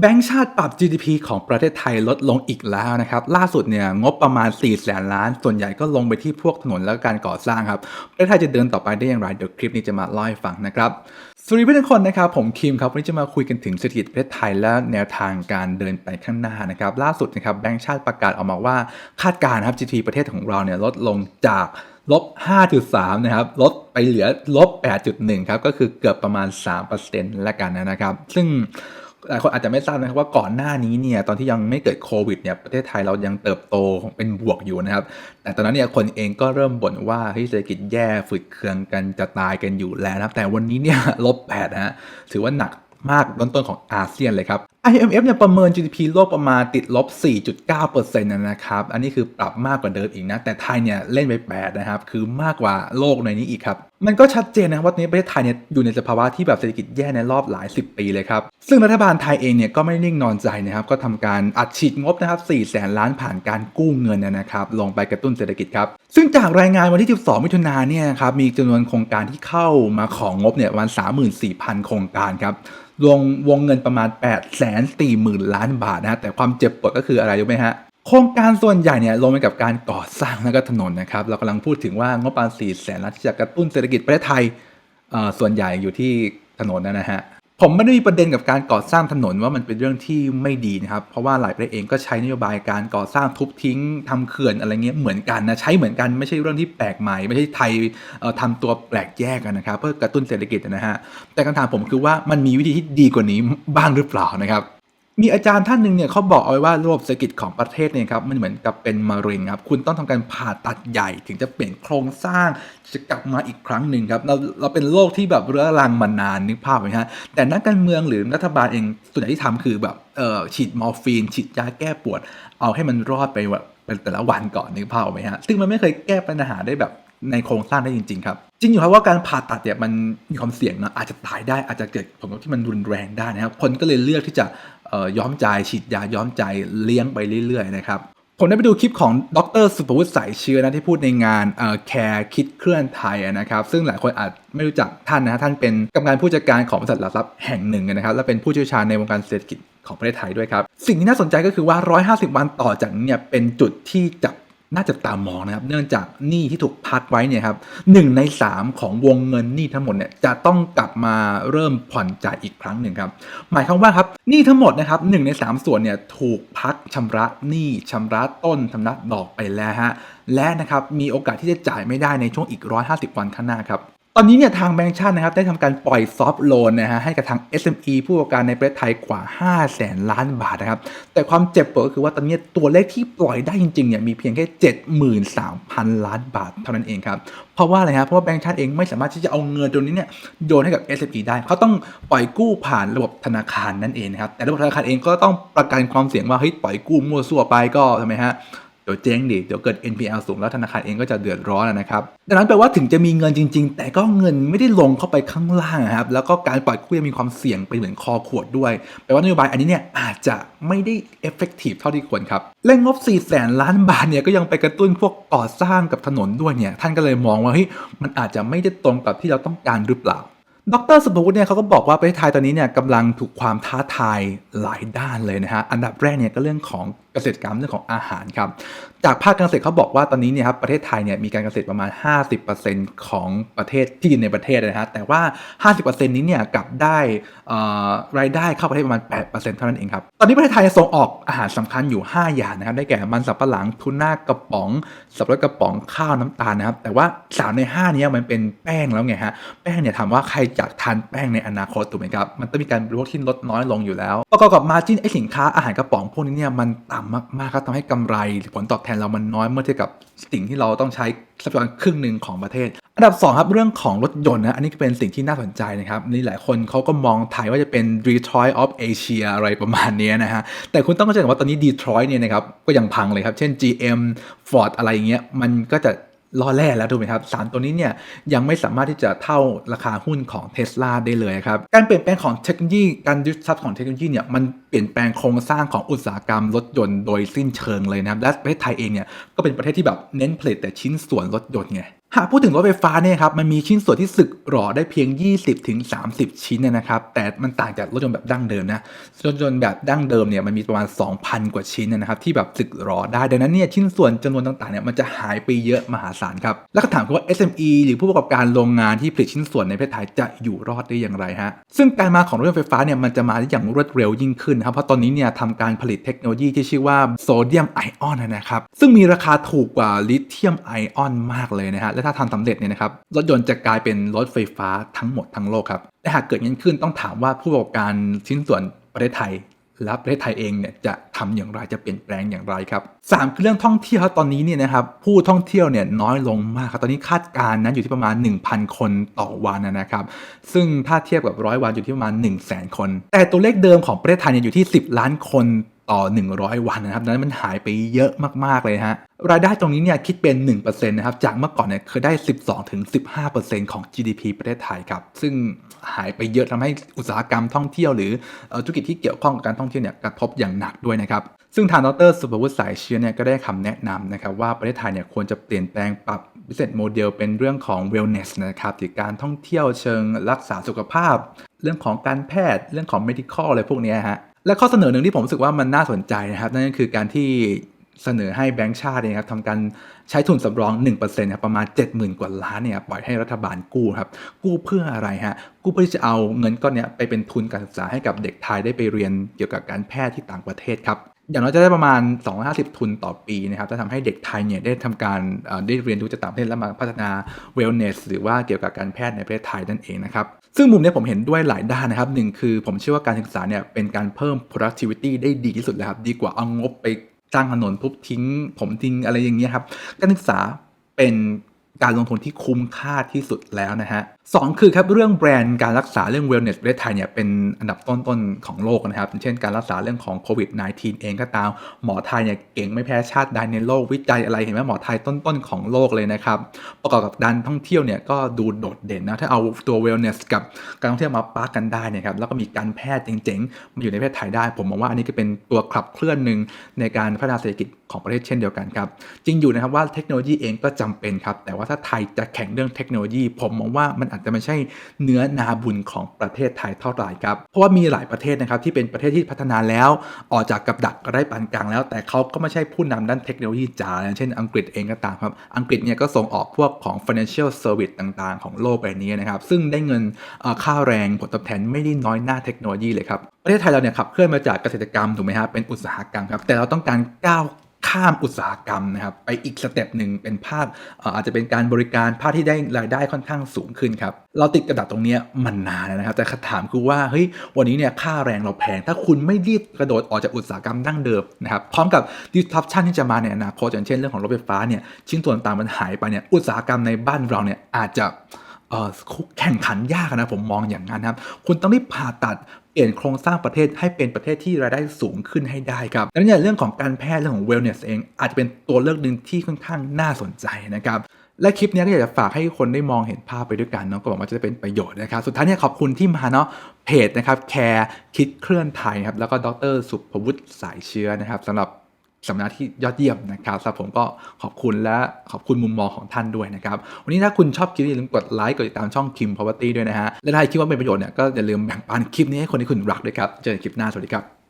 แบงก์ชาติปรับ GDP ของประเทศไทยลดลงอีกแล้วนะครับ ล่าสุดเนี่ยงบประมาณ 4 แสนล้าน ส่วนใหญ่ก็ลงไปที่พวกถนนและการก่อสร้างครับ ประเทศไทยจะเดินต่อไปได้อย่างไร เดี๋ยวคลิปนี้จะมาเล่าให้ฟังนะครับ สวัสดีเพื่อนทุกคนนะครับ ผมคิมครับ วันนี้จะมาคุยกันถึงเศรษฐกิจประเทศไทยและแนวทางการเดินไปข้างหน้านะครับ ล่าสุดนะครับแบงก์ชาติประกาศออกมาว่าคาดการณ์ครับ GDP ประเทศของเราเนี่ยลดลงจากลบ 5.3 นะครับ ลดไปเหลือลบ 8.1 ครับ ก็คือเกือบประมาณ 3%แล้วกันนะครับ ซึ่ง หลายคนอาจจะไม่ทราบนะครับว่าก่อนหน้านี้เนี่ยตอนที่ยังไม่เกิดโควิดเนี่ยประเทศไทยเรายังเติบโตเป็นบวกอยู่นะครับ แต่ตอนนั้นเนี่ยคนเองก็เริ่มบ่นว่าเฮ้ยเศรษฐกิจแย่ฝืดเคืองกันจะตายกันอยู่แล้วนะครับ แต่วันนี้เนี่ยลบ8นะฮะถือว่าหนักมากต้นๆของอาเซียนเลยครับ IMF เนี่ยประเมิน GDP โลกประมาณติดลบ 4.9%นะครับ อันนี้คือปรับมากกว่าเดิมอีกนะ แต่ไทยเนี่ยเล่นไป 8 นะครับ คือมากกว่าโลกในนี้อีกครับ มันก็ชัดเจนนะครับว่าตอนนี้ประเทศไทยเนี่ยอยู่ในสภาวะที่แบบเศรษฐกิจแย่ในรอบหลาย 10 ปีเลยครับ ซึ่งรัฐบาลไทยเองเนี่ยก็ไม่นิ่งนอนใจนะครับก็ทำการอัดฉีดงบนะครับ4แสนล้านผ่านการกู้เงินนะครับลงไปกระตุ้นเศรษฐกิจครับ ซึ่งจากรายงานวันที่ 12 มิถุนายนเนี่ยครับมีจำนวนโครงการที่เข้ามาของงบเนี่ยวัน 34,000 โครงการครับรวมวงเงินประมาณ8 4 0 0 0 0 ล้านบาทนะฮะแต่ความเจ็บปวดก็คืออะไรรู้ไหมฮะ โครงการส่วนใหญ่เนี่ยลงไปกับการก่อสร้างและก็ถนนนะครับ เรากำลังพูดถึงว่างบประมาณ4แสนล้านที่จะกระตุ้นเศรษฐกิจประเทศไทยส่วนใหญ่อยู่ที่ถนนนะฮะผมไม่ได้มีประเด็นกับการก่อสร้างถนนว่ามันเป็นเรื่องที่ไม่ดีนะครับ เพราะว่าหลายประเทศเองก็ใช้นโยบายการก่อสร้างทุบทิ้งทำเขื่อนอะไรเงี้ยเหมือนกันนะใช้เหมือนกันไม่ใช่เรื่องที่แปลกใหม่ ไม่ใช่ไทยเอ่อทำตัวแปลกแยกกันนะครับ เพื่อกระตุ้นเศรษฐกิจนะฮะแต่คำถามผมคือว่ามันมีวิธีที่ดีกว่านี้บ้างหรือเปล่านะครับ มีอาจารย์ท่านหนึ่งเนี่ยเขาบอกเอาไว้ว่าระบบเศรษฐกิจของประเทศเนี่ยครับมันเหมือนกับเป็นมะเร็งครับคุณต้องทำการผ่าตัดใหญ่ถึงจะเปลี่ยนโครงสร้างจะกลับมาอีกครั้งหนึ่งครับเราเราเป็นโรคที่แบบเรื้อรังมานานนึกภาพไหมฮะแต่นักการเมืองหรือรัฐบาลเองส่วนใหญ่ที่ทำคือแบบเอ่อฉีดมอร์ฟีนฉีดยาแก้ปวด เอาให้มันรอดไปแบบเป็นแต่ละวันก่อนนึกภาพไหมฮะซึ่งมันไม่เคยแก้ปัญหาได้แบบในโครงสร้างได้จริงๆครับจริงอยู่ครับว่าการผ่าตัดเนี่ยมันมีความเสี่ยงนะอาจจะตายได้อาจจะเกิดผลกระทบที่มันรุนแรงได้นะครับคนก็เลยเลือกที่จะ ย้อมใจฉีดยาย้อมใจเลี้ยงไปเรื่อยๆนะครับผมได้ไปดูคลิปของดรสุภวุฒิสายเชื้อนะที่พูดในงานแคร์คิดเคลื่อนไทยนะครับ ซึ่งหลายคนอาจไม่รู้จักท่านนะท่านเป็นกรรมการผู้จัดการของบริษัทหลักทรัพย์แห่งหนึ่งนะครับ และเป็นผู้เชี่ยวชาญในวงการเศรษฐกิจของประเทศไทยด้วยครับ สิ่งที่น่าสนใจก็คือว่า 150 วันต่อจากนี้เป็นจุดที่จับ น่าจะตามมองนะครับเนื่องจากหนี้ที่ถูกพักไว้เนี่ยครับหนึ่งใน 3 ของวงเงินหนี้ทั้งหมดเนี่ยจะต้องกลับมาเริ่มผ่อนจ่ายอีกครั้งหนึ่งครับหมายความว่าครับหนี้ทั้งหมดนะครับหนึ่งใน 3 ส่วนเนี่ยถูกพักชำระหนี้ชำระต้นชำระดอกไปแล้วฮะและนะครับมีโอกาสที่จะจ่ายไม่ได้ในช่วงอีก 150 วันข้างหน้าครับ ตอนนี้เนี่ยทางแบงก์ชาตินะครับได้ทำการปล่อยซอฟท์โลนนะฮะให้กับทาง SME ผู้ประกอบการในประเทศไทยกว่า 5 0 0แสนล้านบาทนะครับ แต่ความเจ็บปวดก็คือว่าตอนนี้ตัวเลขที่ปล่อยได้จริงๆเนี่ยมีเพียงแค่ 73,000 ล้านบาทเท่านั้นเองครับ เพราะว่าอะไรครับเพราะว่าแบงก์ชาติเองไม่สามารถที่จะเอาเงินตัวนี้เนี่ยโยนให้กับ SME ได้เขาต้องปล่อยกู้ผ่านระบบธนาคารนั่นเองนะครับแต่ระบบธนาคารเองก็ต้องประกันความเสี่ยงว่าเฮ้ยปล่อยกู้มั่วซั่วไปก็ทำไมฮะ เดี๋ยวเจ๊งดิเดี๋ยวเกิด NPL สูงแล้วธนาคารเองก็จะเดือดร้อนนะครับดังนั้นแปลว่าถึงจะมีเงินจริง ๆ แต่ก็เงินไม่ได้ลงเข้าไปข้างล่างครับแล้วก็การปล่อยกู้ยังมีความเสี่ยงไปเหมือนคอขวดด้วยแปลว่านโยบายอันนี้เนี่ยอาจจะไม่ได้ effective เท่าที่ควรครับและงบ4แสนล้านบาทเนี่ยก็ยังไปกระตุ้นพวกก่อสร้างกับถนนด้วยเนี่ยท่านก็เลยมองว่าเฮ้ยมันอาจจะไม่ได้ตรงกับที่เราต้องการหรือเปล่า ดรสุภวุฒิเนี่ยเขาก็บอกว่าประเทศไทยตอนนี้เนี่ยกำลังถูกความท้าทายหลายด้านเลยนะฮะอันดับแรกเนี่ยก็เรื่องของเกษตรกรรมเรื่องของอาหารครับจากภาคการเกษตรเขาบอกว่าตอนนี้เนี่ยครับประเทศไทยเนี่ยมีการเกษตรประมาณ 50%ของประเทศที่ดินในประเทศนะฮะแต่ว่า 50%นี้เนี่ยกลับได้รายได้เข้าประเทศประมาณ 8%เท่านั้นเองครับตอนนี้ประเทศไทยส่งออกอาหารสำคัญอยู่ 5 อย่างนะครับได้แก่มันสับปะหลังทูน่ากระป๋องสับปะรดกระป๋องข้าวน้ำตาลนะครับแต่ว่า 3 ใน5นี้มันเป็นแป้งแล้วไงฮะแป้งเนี่ยถามว่าใครอยากทานแป้งในอนาคตถูกไหมครับ มันต้องมีการบริโภคที่ลดน้อยลงอยู่แล้ว ประกอบกับมาจิ้นไอสินค้าอาหารกระป๋องพวกนี้เนี่ยมันต่ำมากๆครับทำให้กำไรหรือผลตอบแทนเรามันน้อยเมื่อเทียบกับสิ่งที่เราต้องใช้ทรัพยากรครึ่งหนึ่งของประเทศ อันดับ 2 ครับ เรื่องของรถยนต์นะ อันนี้ก็เป็นสิ่งที่น่าสนใจนะครับนี่หลายคนเขาก็มองไทยว่าจะเป็น Detroit of Asia อะไรประมาณนี้นะฮะ แต่คุณต้องเข้าใจว่าตอนนี้ Detroit เนี่ยนะครับก็ยังพังเลยครับ เช่น GM Ford อะไรอย่างเงี้ยมันก็จะ ล่อแร่แล้วถูกไหมครับสารตัวนี้เนี่ยยังไม่สามารถที่จะเท่าราคาหุ้นของเทสลาได้เลยครับการเปลี่ยนแปลงของเทคโนโลยีการยึดทรัพย์ของเทคโนโลยีเนี่ยมันเปลี่ยนแปลงโครงสร้างของอุตสาหกรรมรถยนต์โดยสิ้นเชิงเลยนะครับและประเทศไทยเองเนี่ยก็เป็นประเทศที่แบบเน้นผลิตแต่ชิ้นส่วนรถยนต์ไง หากพูดถึงรถไฟฟ้าเนี่ยครับมันมีชิ้นส่วนที่สึกหรอได้เพียง 20-30 ชิ้นเนยนะครับ แต่มันต่างจากรถยนต์แบบดั้งเดิมนะรถยนต์แบบดั้งเดิมเนี่ยมันมีประมาณ 2,000 กว่าชิ้นนะครับที่แบบสึกหรอได้ดังนั้นเนี่ยชิ้นส่วนจำนวนต่างๆเนี่ยมันจะหายไปเยอะมหาศาลครับแล้วก็ถามคือว่า SME หรือผู้ประกอบการโรงงานที่ผลิตชิ้นส่วนในประเทศไทยจะอยู่รอดได้อย่างไรฮะซึ่งการมาของรถยนต์ไฟฟ้าเนี่ยมันจะมาได้อย่างรวดเร็วยิ่งขึ้นครับเพราะตอนนี้เนี่ยทำการผลิตเทคโนโลยีที่ชื่อว่าโซเดียมไอออนนะครับซึ่งมีราคาถูกกว่าลิเธียมไอออนมากเลยนะฮะและถ้าทำสำเร็จเนี่ยนะครับรถยนต์จะกลายเป็นรถไฟฟ้าทั้งหมดทั้งโลกครับแต่หากเกิดอย่างนี้ขึ้นต้องถามว่าผู้ประกอบการชิ้นส่วนประเทศไทยและประเทศไทยเองเนี่ยจะทำอย่างไรจะเปลี่ยนแปลงอย่างไรครับสามคือเรื่องท่องเที่ยวครับตอนนี้เนี่ยนะครับผู้ท่องเที่ยวเนี่ยน้อยลงมากครับตอนนี้คาดการณ์นะอยู่ที่ประมาณ 1,000 คนต่อวันนะครับ ซึ่งถ้าเทียบกับร้อยวันอยู่ที่ประมาณ 1 0 0 0 0แคน แต่ตัวเลขเดิมของประเทศไทยเนี่ยอยู่ที่ 10 ล้านคน ต่อ 100 วันนะครับดังนั้นมันหายไปเยอะมาก ๆ เลยฮะ รายได้ตรงนี้เนี่ยคิดเป็น 1%นะครับ จากเมื่อก่อนเนี่ยเคยได้ 12-15%ของ GDP ประเทศไทยครับ ซึ่งหายไปเยอะทำให้อุตสาหกรรมท่องเที่ยวหรือธุรกิจที่เกี่ยวข้องกับการท่องเที่ยวเนี่ยกระทบอย่างหนักด้วยนะครับ ซึ่งทางดรสุภวุฒิสายเชื้อเนี่ยก็ได้คำแนะนำนะครับว่าประเทศไทยเนี่ยควรจะเปลี่ยนแปลงปรับ business model เป็นเรื่องของ wellness นะครับหรือการท่องเที่ยวเชิงรักษาสุขภาพ เรื่องของการแพทย์ เรื่องของ medical อะไรพวกนี้ฮะ และข้อเสนอหนึ่งที่ผมรู้สึกว่ามันน่าสนใจนะครับ นั่นก็คือการที่เสนอให้แบงก์ชาติเนี่ยครับทำการใช้ทุนสำรอง 1%ครับประมาณ 70,000 กว่าล้านเนี่ยปล่อยให้รัฐบาลกู้ครับ กู้เพื่ออะไรฮะ กู้เพื่อที่จะเอาเงินก้อนนี้ไปเป็นทุนการศึกษาให้กับเด็กไทยได้ไปเรียนเกี่ยวกับการแพทย์ที่ต่างประเทศครับ อย่างน้อยจะได้ประมาณ 250 ทุนต่อปีนะครับจะทำให้เด็กไทยเนี่ยได้ทำการได้เรียนรู้จากต่างประเทศแล้วมาพัฒนา wellness หรือว่าเกี่ยวกับการแพทย์ในประเทศไทยนั่นเองนะครับ ซึ่งมุมนี้ผมเห็นด้วยหลายด้านนะครับหนึ่งคือผมเชื่อว่าการศึกษาเนี่ยเป็นการเพิ่ม productivity ได้ดีที่สุดแล้วครับ ดีกว่าเอางบไปสร้างถนนทุบทิ้ง ผมทิ้งอะไรอย่างเงี้ยครับ การศึกษาเป็นการลงทุนที่คุ้มค่าที่สุดแล้วนะฮะสองคือครับเรื่องแบรนด์การรักษาเรื่อง wellness ประเทศไทยเนี่ยเป็นอันดับต้นๆของโลกนะครับ เช่นการรักษาเรื่องของโควิด -19 เองก็ตาม หมอไทยเนี่ยเก่งไม่แพ้ชาติใดในโลกวิจัยอะไรเห็นไหมหมอไทยต้นๆของโลกเลยนะครับ ประกอบกับการท่องเที่ยวเนี่ยก็ดูโดดเด่นนะถ้าเอาตัว wellness กับการท่องเที่ยวมาปาร์กกันได้เนี่ยครับแล้วก็มีการแพทย์เจ๋งๆมาอยู่ในประเทศไทยได้ ผมมองว่าอันนี้ก็เป็นตัวขับเคลื่อนหนึ่งในการพัฒนาเศรษฐกิจของประเทศเช่นเดียวกันครับจริงอยู่นะครับว่าเทคโนโลยีเองก็จำเป็นครับแต่ว่าถ้าไทยจะแข่งเรื่องเทคโนโลยี ผมมองว่ามันอาจจะไม่ใช่เนื้อนาบุญของประเทศไทยเท่าไหร่ครับเพราะว่ามีหลายประเทศนะครับที่เป็นประเทศที่พัฒนาแล้วออกจากกับดักก็ได้ปานกลางแล้ว แต่เขาก็ไม่ใช่ผู้นำด้านเทคโนโลยีจ๋าอย่างเช่นอังกฤษเองก็ตามครับอังกฤษเนี่ยก็ส่งออกพวกของ financial service ต่างๆ ของโลกใบนี้นะครับซึ่งได้เงินค่าแรงผลตอบแทนไม่ได้น้อยหน้าเทคโนโลยีเลยครับประเทศไทยเราเนี่ยขับเคลื่อนมาจากเกษตรกรรมถูกไหมครับเป็นอุตสาหกรรมครับแต่เราต้องการก้าว ข้ามอุตสาหกรรมนะครับไปอีกสเต็ปหนึ่งเป็นภาคอาจจะเป็นการบริการภาคที่ได้รายได้ค่อนข้างสูงขึ้นครับเราติดกระดับตรงนี้มันนานนะครับ แต่คำถามคือว่าเฮ้ยวันนี้เนี่ยค่าแรงเราแพง ถ้าคุณไม่รีบกระโดดออกจากอุตสาหกรรมดั้งเดิมนะครับพร้อมกับ disruption ที่จะมาในอนาคตอย่างเช่นเรื่องของรถไฟฟ้าเนี่ยชิ้นส่วนต่างมันหายไปเนี่ยอุตสาหกรรมในบ้านเราเนี่ยอาจจะ แข่งขันยากนะผมมองอย่างนั้นครับ คุณต้องรีบผ่าตัดเปลี่ยนโครงสร้างประเทศให้เป็นประเทศที่รายได้สูงขึ้นให้ได้ครับดังนั้นเนี่ยเรื่องของการแพทย์เรื่องของ wellness เอง อาจจะเป็นตัวเลือกหนึ่งที่ค่อนข้างน่าสนใจนะครับและคลิปนี้ก็อยากจะฝากให้คนได้มองเห็นภาพไปด้วยกันเนาะก็หวังว่าจะเป็นประโยชน์นะครับ สุดท้ายเนี่ยขอบคุณที่มาเนาะเพจนะครับแคร์คิดเคลื่อนไทยครับแล้วก็ดรสุภวุฒิสายเชื้อนะครับสำหรับ สัมมนาที่ยอดเยี่ยมนะครับสำหรับผมก็ขอบคุณและขอบคุณมุมมองของท่านด้วยนะครับ วันนี้ถ้าคุณชอบคลิปนี้อย่าลืมกดไลค์กดติดตามช่องคิมพาวเวอร์ตี้ด้วยนะฮะและถ้าคิดว่าเป็นประโยชน์เนี่ยก็อย่าลืมแบ่งปันคลิปนี้ให้คนที่คุณรักด้วยครับเจอกันคลิปหน้าสวัสดีครับ